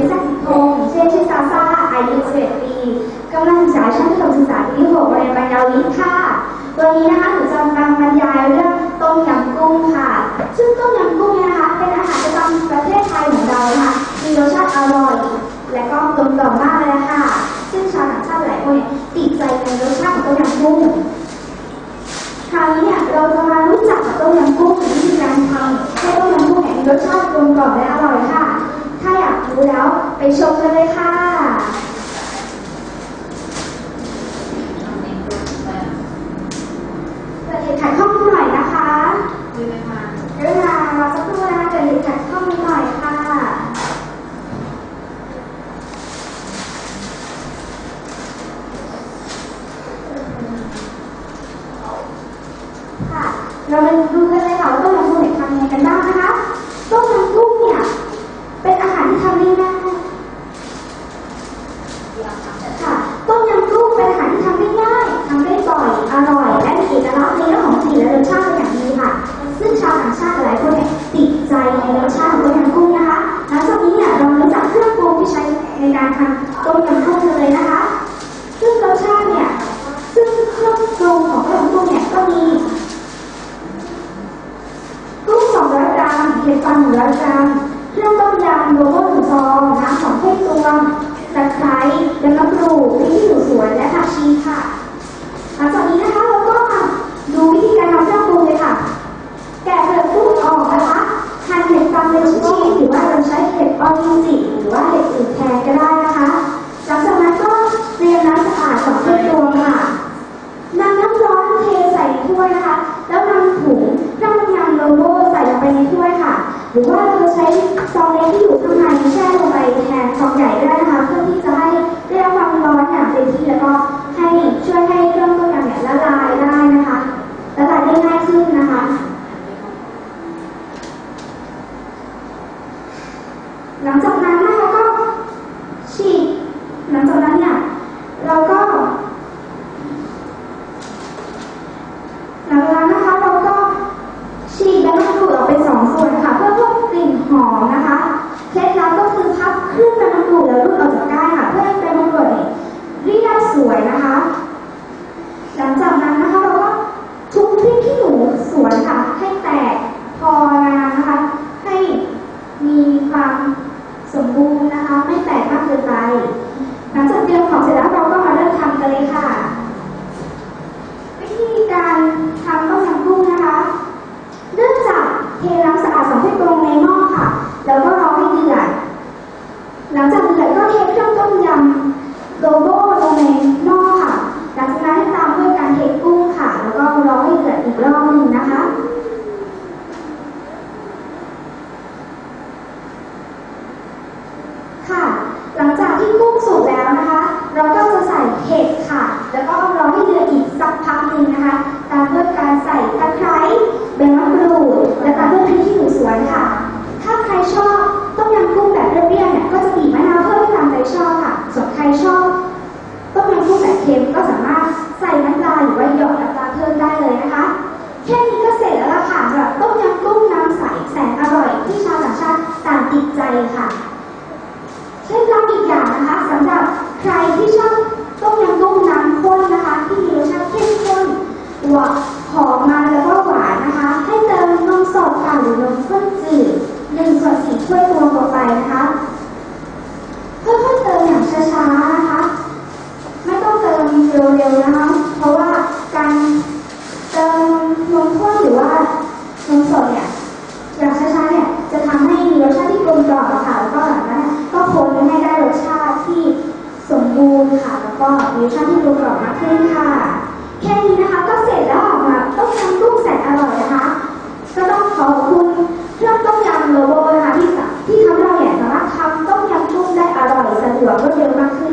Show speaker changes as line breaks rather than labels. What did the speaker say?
ริษัทกิจพงศ์ชื่อชื่อซาซาอายุ11ปีกำลังศึกษาชั้นประถมศึกษาปีที่6โรงเรียนปัญญาวิทย์ค่ะ วันนี้นะคะหนูจะมาบรรยายเรื่องต้มยำกุ้งค่ะ ซึ่งต้มยำกุ้งเนี่ยนะคะ เป็นอาหารประจำประเทศไทยของเรานะคะมีรสชาติอร่อย และก็กลมกล่อมมากเลยค่ะ ซึ่งชาวต่างชาติหลายคนเนี่ยติดใจในรสชาติของต้มยำกุ้งคราวนี้เนี่ยเราจะมารู้จักกับต้มยำกุ้งวิธีการทำให้ต้มยำกุ้งเนี่ยมีรสชาติกลมกล่อมและอร่อยค่ะ รู้แล้ว ไปชมกันเลยค่ะเกิดเหตุขัดข้องนิดหน่อยนะคะกรุณารอสักครู่นะคะเกิดเหตุขัดข้องนิดหน่อยค่ะค่ะ เรามาดูกันเลยค่ะว่าต้มยำกุ้งเนี่ยทำยังไงกันบ้างนะคะต้มยำกุ้ง กรัมห็ดฟาง100กรัมเครื่องต้มยำโลโก้หนึ่งซองน้ำสองถ้วยตวงตะไคร้ยำมะกรูดพริกขี้หนูสวนและผักชีค่ะหลังจากนี้นะคะเราก็มาดูวิธีการทำเครื่องปรุงเลยค่ะ แกะเปลือกกุ้งออกนะคะหั่นเห็ดฟางเป็นชิ้นๆหรือว่าเราใช้ ಹೇಳಿದ್ರು เทน้ำสะอาดสองถ้วยตวงในหม้อค่ะ แล้วก็รอให้เดือดหลังจากเดือดก็เทเครื่องต้มยำโลโก้ลงในหม้อค่ะ หลังจากนั้นตามด้วยการเทกุ้งค่ะ แล้วก็รอให้เดือดอีกรอบหนึ่งนะคะค่ะ หลังจากที่กุ้งสุกแล้วนะคะ เราก็จะใส่เห็ดค่ะ แล้วก็รอให้เดือดอีกสักพักหนึ่งนะคะ ตามด้วยการใส่ตะไคร้ใบมะกรูด วนค่ะ ถ้าใครชอบต้มยำกุ้งแบบเปรี้ยวๆเนี่ยก็จะบีมะนาวเพิ่มตามใจชอบค่ะ ส่วนใครชอบต้มยำกุ้งแบบเค็มก็สามารถใส่น้ำปลาหรือว่าหยอดน้ำปลาเพิ่มได้เลยนะคะ แค่นี้ก็เสร็จแล้วล่ะค่ะสำหรับต้มยำกุ้งน้ำใสแสนอร่อยที่ชาวต่างชาติต่างติดใจค่ะเคล็ดลับอีกอย่างนะคะสำหรับใครที่ชอบต้มยำกุ้งน้ำข้นนะคะ ที่มีรสชาติเข้มข้นหวานแล้วก็หวานนะคะ ให้เติมนมสดค่ะหรือนมข้นจืดหนึ่งส่วนสี่ถ้วยตวงต่อไปนะคะค่อยๆเติมอย่างช้าๆนะคะ ไม่ต้องเติมเร็วๆนะคะ เพราะว่าการเติมนมข้นหรือว่านมสดเนี่ย อย่างช้าๆเนี่ยจะทำให้มีรสชาติที่กลมกล่อมค่ะแล้วก็หลังจากนั้นก็คนให้ได้รสชาติที่สมบูรณ์ค่ะ แล้วก็มีรสชาติที่กลมกล่อมมากขึ้นค่ะ แค่นี้นะคะก็เสร็จแล้วออกมาต้มยำกุ้งแสนอร่อยนะคะ ก็ต้อง ขอบคุณเครื่องต้มยำโลโบนะคะที่สาที่ทำให้เราเนี่ยสามารถทำต้มยำกุ้งได้อร่อยสะดวกรวดเร็วมากขึ้น